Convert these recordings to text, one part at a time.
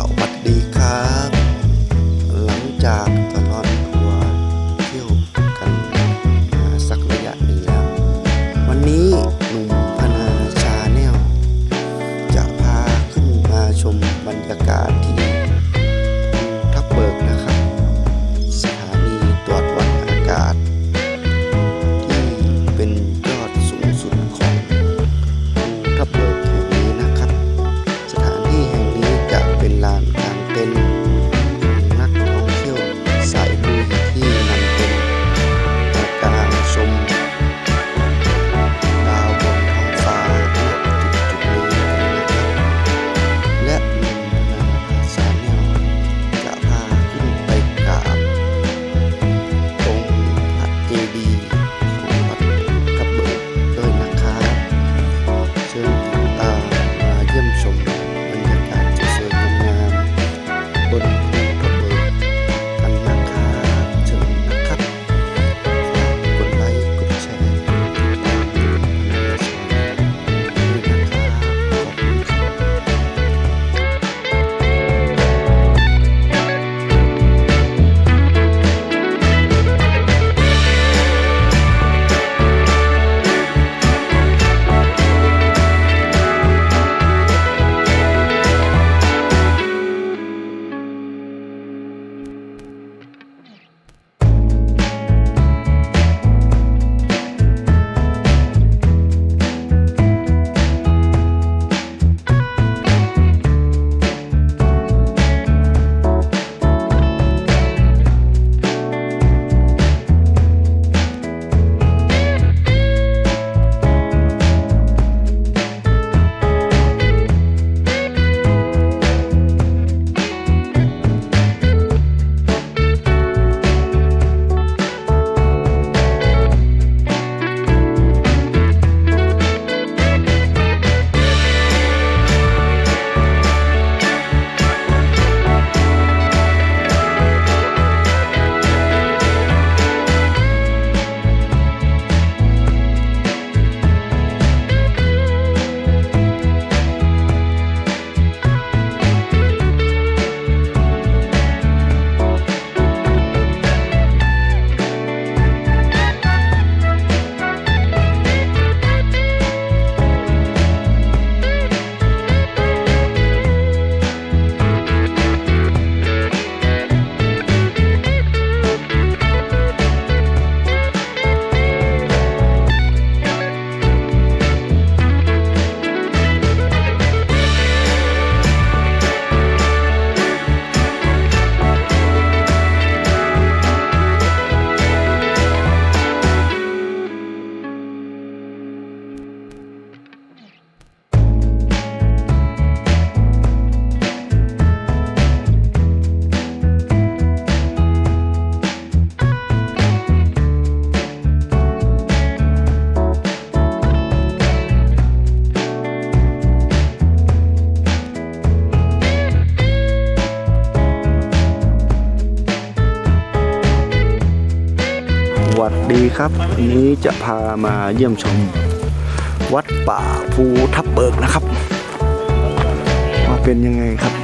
สวัสดีครับ หลังจาก ครับวันนี้จะพามาเยี่ยมชม วัดป่าภูทับเบิกนะครับ ว่าเป็นยังไงครับ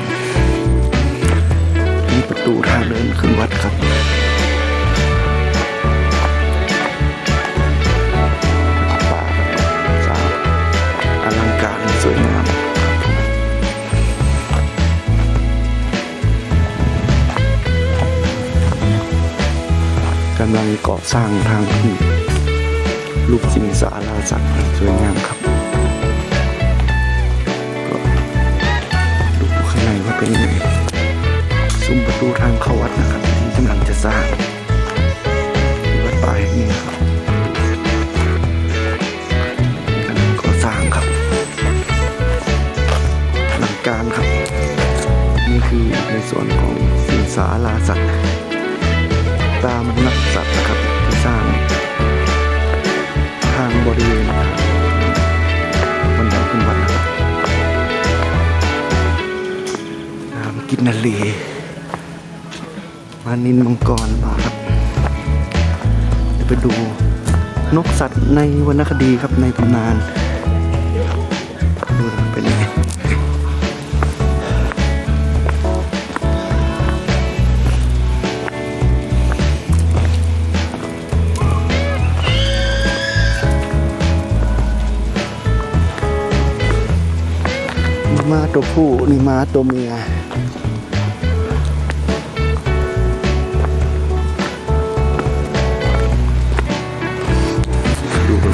นี่ประตูทางเดินขึ้นวัดครับ สร้างทางขึ้นรูปสิงสาราสัตว์สวยงามครับก็ดูข้างในว่าเป็นยังไงซุ้มประตูทางเข้าวัดนะครับที่กำลังจะสร้างที่วัดป่าแห่งนี้ครับกำลังก่อสร้างครับหลังการครับ นี่คือในส่วนของสิงสาราสัตว์ตามนักสัตว์นะครับ บริเวณบันไดขึ้นวัดนะครับน้ำกินนาลีมานินมังกรมาครับเดี๋ยวไปดูนกสัตว์ในวรรณคดีครับในตำนาน ตัวผู้นี่ม้าตัวเมียดูน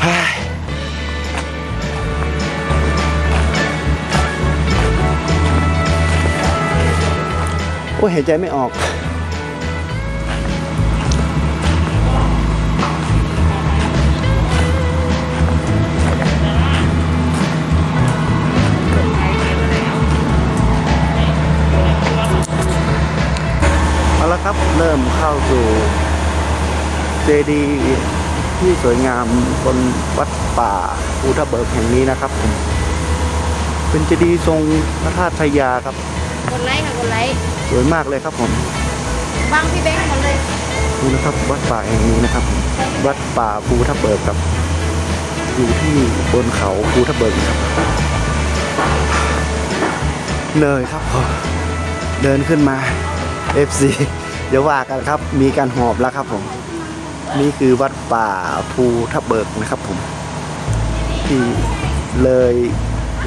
เฮ้ยโอ้ยหายใจไม่ออก เอาละครับ เริ่มเข้าสู่เจดีย์ที่สวยงามบนวัดป่าภูทะเบิกแห่งนี้นะครับผมเป็นเจดีย์ทรงพระธาตุพญาครับกดไลค์ค่ะกดไลค์สวยมากเลยครับผมบังพี่แบงค์หมดเลยนี่นะครับวัดป่าแห่งนี้นะครับ วัดป่าภูทะเบิกครับ อยู่ที่บนเขาภูทะเบิกครับเลยครับผมเดินขึ้นมา FC เดี๋ยวว่ากันครับมีการหอบแล้วครับผม นี่คือวัดป่าภูทะเบิกนะครับผม ที่เลย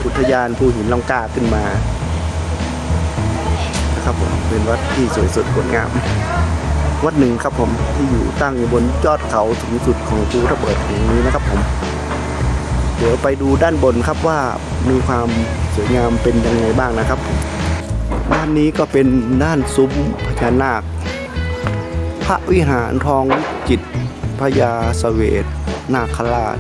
อุทยานภูหินลองกาขึ้นมานะครับผมเป็นวัดที่สวยสดงดงาม วัดหนึ่งครับผมที่อยู่ตั้งอยู่บนยอดเขาสูงสุดของภูทะเบิกแห่งนี้นะครับผม เดี๋ยวไปดูด้านบนครับว่ามีความสวยงามเป็นยังไงบ้างนะครับ ด้านนี้ก็เป็นด้านซุ้มพญานาค พระวิหารทองวิจิตพญาสเวทนาคราช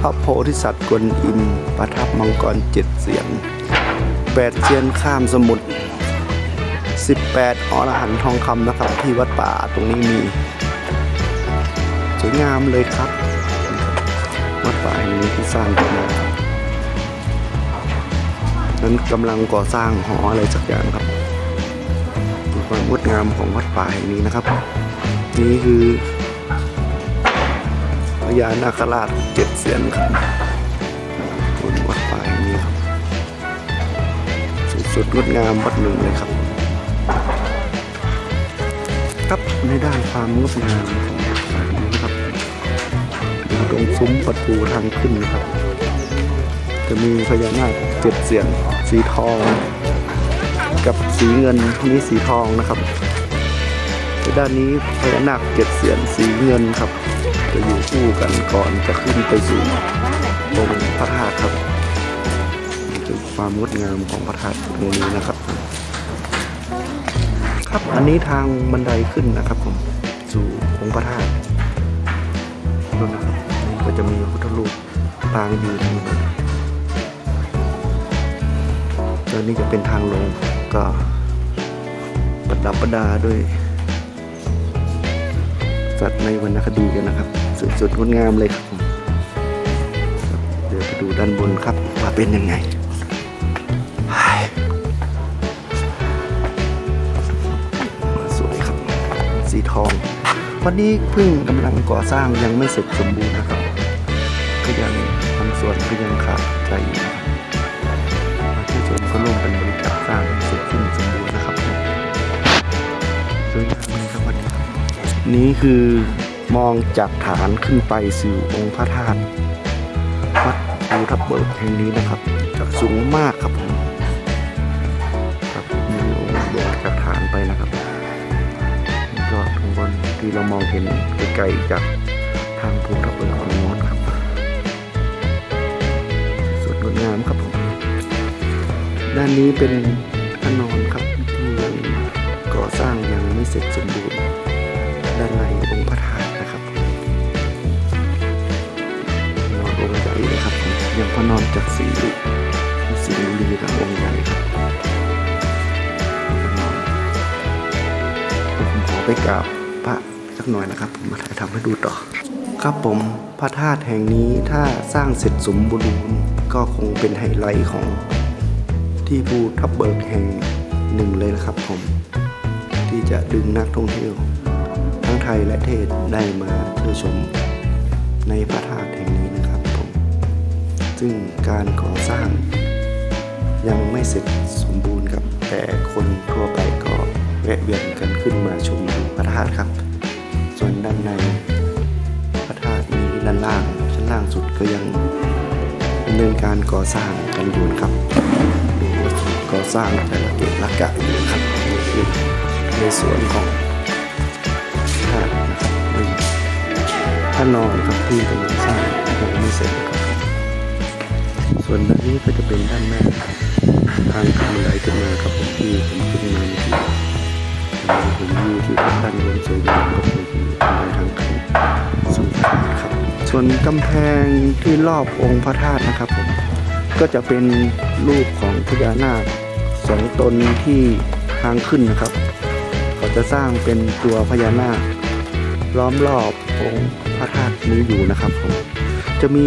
พระโพธิสัตว์กวนอิม ประทับมังกรเจ็ดเสียงแปดเซียนข้ามสมุทร18 อรหันทองคำนะครับ ที่วัดป่าตรงนี้มี สวยงามเลยครับ วัดป่าแห่งนี้ที่สร้างขึ้นมานั้นกำลังก่อสร้างหออะไรสักอย่างครับความงดงามของวัดป่าแห่งนี้นะครับ นี่คือพญานาคราชเจ็ดเสียนครับบนวัดป่าแห่งนี้ครับ สุดๆงดงามวัดหนึ่งเลยครับ ครับในด้านความงดงามของวัดป่าแห่งนี้นะครับอยู่ตรงซุ้มประตูทางขึ้นนะครับ จะมีพญานาคเจ็ดเสียนสีทอง กับสีเงินนี่สีทองนะครับ ด้านนี้พญานาคเจ็ดเสียนสีเงินครับ จะอยู่คู่กันก่อนจะขึ้นไปสู่ตรงพระธาตุครับนี่คือความงดงามของพระธาตุตรงนี้นะครับ ครับอันนี้ทางบันไดขึ้นนะครับผมสู่องค์พระธาตุนู่นนะครับนี่ก็จะมีพุทธรูปปางยืนอยู่นะแล้วนี่จะเป็นทางลงก็ประดับประดาด้วย สัตว์ในวรรณคดีกันนะครับสุดๆงดงามเลยครับผมเดี๋ยวไปดูด้านบนครับว่าเป็นยังไงสวยครับ สีทองวันนี้เพิ่งกำลังก่อสร้างยังไม่เสร็จสมบูรณ์นะครับก็ยังทำส่วนก็ยังขาดใจอยู่นะครับประชาชนก็ร่วมกันบริจาคสร้างเสร็จสิ้นสมบูรณ์ นี่คือมองจากฐานขึ้นไปสู่องค์พระธาตุวัดภูทับเบิกแห่งนี้นะครับจากสูงมากครับผมครับมีองค์มองจากฐานไปนะครับยอดข้างบนที่เรามองเห็นไกลๆจากทางภูทับเบิกฝั่งน้นครับสวยงดงามครับผมด้านนี้เป็นพระนอนครับที่ยังก่อสร้างยังไม่เสร็จสมบูรณ์ ด้านในองค์พระธาตุนะครับนอนองค์ใหญ่เลยครับผมยังพระนอนจากสีสีบุรีกับองค์ใหญ่ครับพระนอนผมขอไปกราบพระสักหน่อยนะครับ ผมมาถ่ายทำให้ดูต่อ ครับผมพระธาตุแห่งนี้ถ้าสร้างเสร็จสมบูรณ์ก็คงเป็นไฮไลท์ของที่ภูทับเบิกแห่งหนึ่งเลยนะครับผม ที่จะดึงนักท่องเที่ยว ทั้งไทยและเทศได้มาเที่ยวชมในพระธาตุแห่งนี้นะครับผมซึ่งการก่อสร้างยังไม่เสร็จสมบูรณ์ครับแต่คนทั่วไปก็แวะเวียนกันขึ้นมาชมดูพระธาตุครับ ส่วนด้านในพระธาตุมีด้านล่างชั้นล่างสุดก็ยังมีำเนินการก่อสร้างกันอยู่นะครับดูวัสดุก่อสร้างแต่ละเกะละกะอยู่นะครับนี่คือในส่วนของ ท่านอนครับที่กำลังสร้างยังไม่เสร็จครับส่วนด้านนี้ก็จะเป็นด้านหน้าทางขึ้นบันไดขึ้นมาครับผมที่ผมขึ้นมาเมื่อกี้ผมวิวที่ด้านบนสวยงามครับผมที่บันไดทางขึ้นสู่พระธาตุครับ ส่วนกำแพงที่รอบองค์พระธาตุนะครับผมก็จะเป็นรูปของพญานาคสองตนที่ทางขึ้นนะครับเขาจะสร้างเป็นตัวพญานาคล้อมรอบองค์ พระธาตุนี้อยู่นะครับผมจะมี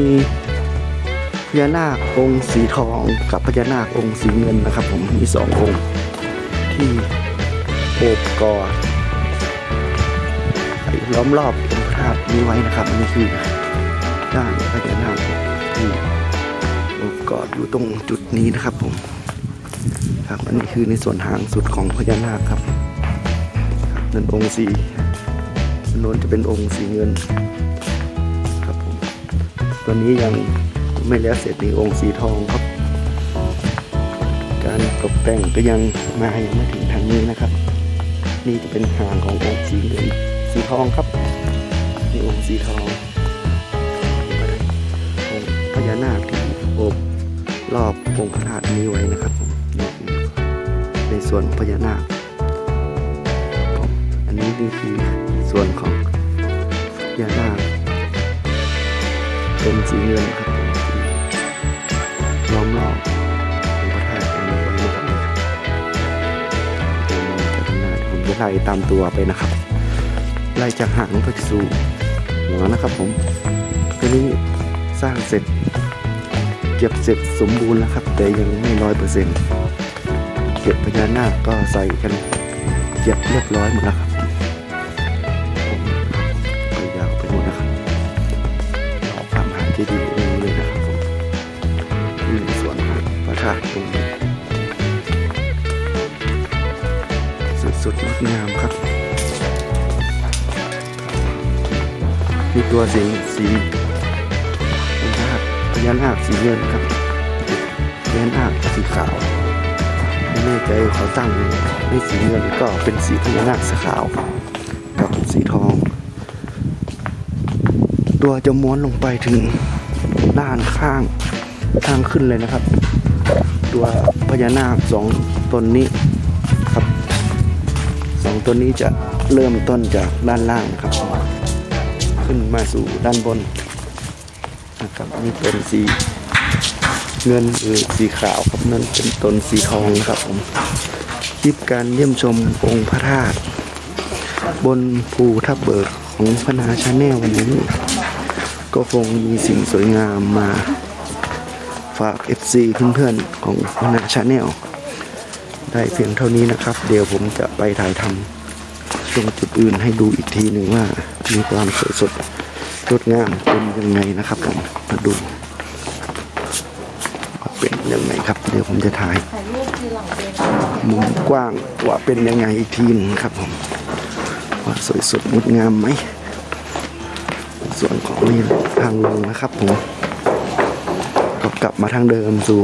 พญานาคองค์สีทองกับพญานาคองค์สีเงินนะครับ ผมมีสององค์ที่โอบกอดล้อมรอบองค์พระธาตุนี้ไว้นะครับอันนี้คือด้านพญานาคที่โอบกอดอยู่ตรงจุดนี้นะครับผมครับอันนี้คือในส่วนหางสุดของพญานาคครับครับนั่นองค์สี โน้นจะเป็นองค์สีเงินครับผมตัวนี้ยังไม่แล้วเสร็จในองค์สีทองครับ การตกแต่งก็ยังมายังไม่ถึงทางนี้นะครับ นี่จะเป็นหางขององค์สีเงินสีทองครับนี่องค์สีทององค์พญานาคที่โอบรอบองค์พระธาตุนี้ไว้นะครับผมในส่วนพญานาคผมอันนี้นี่คือ ส่วนของพญานาเป็นสีเงินครับล้อมรอบของพระธาตุองค์นี้ไว้นะครับเดี๋ยวมองจากข้างหน้าผมจะไล่ตามตัวไปนะครับ ไล่จากหางไปสู่หัวนะครับผมตัวนี้สร้างเสร็จเก็บเสร็จสมบูรณ์แล้วครับ แต่ยังไม่ร้อยเปอร์เซ็นต์เก็บพญานาคก็ใส่กันเก็บเรียบร้อยหมดแล้วครับ สุดงดงามครับมีตัวสีสีพญานาคพญานาคสีเงินครับพญานาคสีขาวไม่แน่ใจเขาตั้งในสีเงินก็เป็นสีพญานาคสีขาวกับสีทอง ตัวจะม้วนลงไปถึงด้านข้างทางขึ้นเลยนะครับ ตัวพญานาคสองตนนี้ สองตนนี้จะเริ่มต้นจากด้านล่างครับ ขึ้นมาสู่ด้านบนนะครับนี่เป็นสีเงินหรือสีขาวครับนั่นเป็นต้นสีทองนะครับผมคลิปการเยี่ยมชมองค์พระธาตุบนภูทับเบิกของพนาชาแนลวันนี้ ก็คงมีสิ่งสวยงามมาฝาก FC เพื่อนๆของพนาชาแนล ได้เพียงเท่านี้นะครับ เดี๋ยวผมจะไปถ่ายทำตรงจุดอื่นให้ดูอีกทีหนึ่งว่า มีความสวยสดงดงามเป็นยังไงนะครับผมมาดูว่าเป็นยังไงครับ เดี๋ยวผมจะถ่ายมุมกว้างว่าเป็นยังไงอีกทีหนึงครับผมว่าสวยสดงดงามไหมส่วนของนี่ทางลงนะครับผมก็กลับมาทางเดิมสู่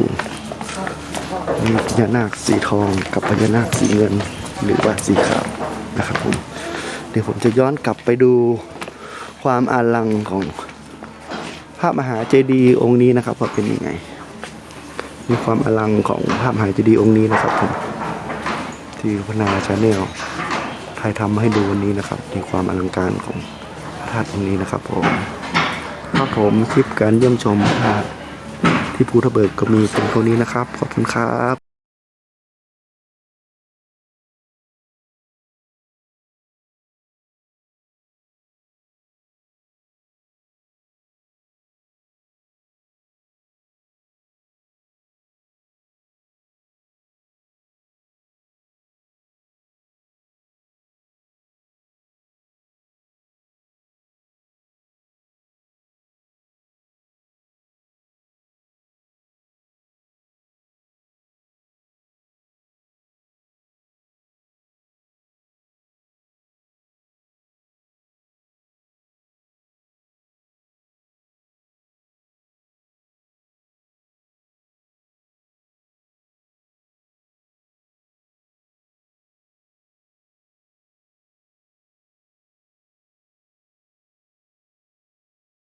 มีพญานาคสีทองกับพญานาคสีเงินหรือว่าสีขาวนะครับผมเดี๋ยวผมจะย้อนกลับไปดูความอาลังของพระมหาเจดีย์องค์นี้นะครับว่าเป็นยังไง มีความอลังของพระมหาเจดีย์องค์นี้นะครับผมที่พนาชาแนลถ่ายทำให้ดูวันนี้นะครับมีความอลังการของพระธาตุตรงนี้นะครับผมครับผมคลิปการเยี่ยมชมพระธาตุ ที่ภูทะเบิกก็มีเป็นเท่านี้นะครับ ขอบคุณครับ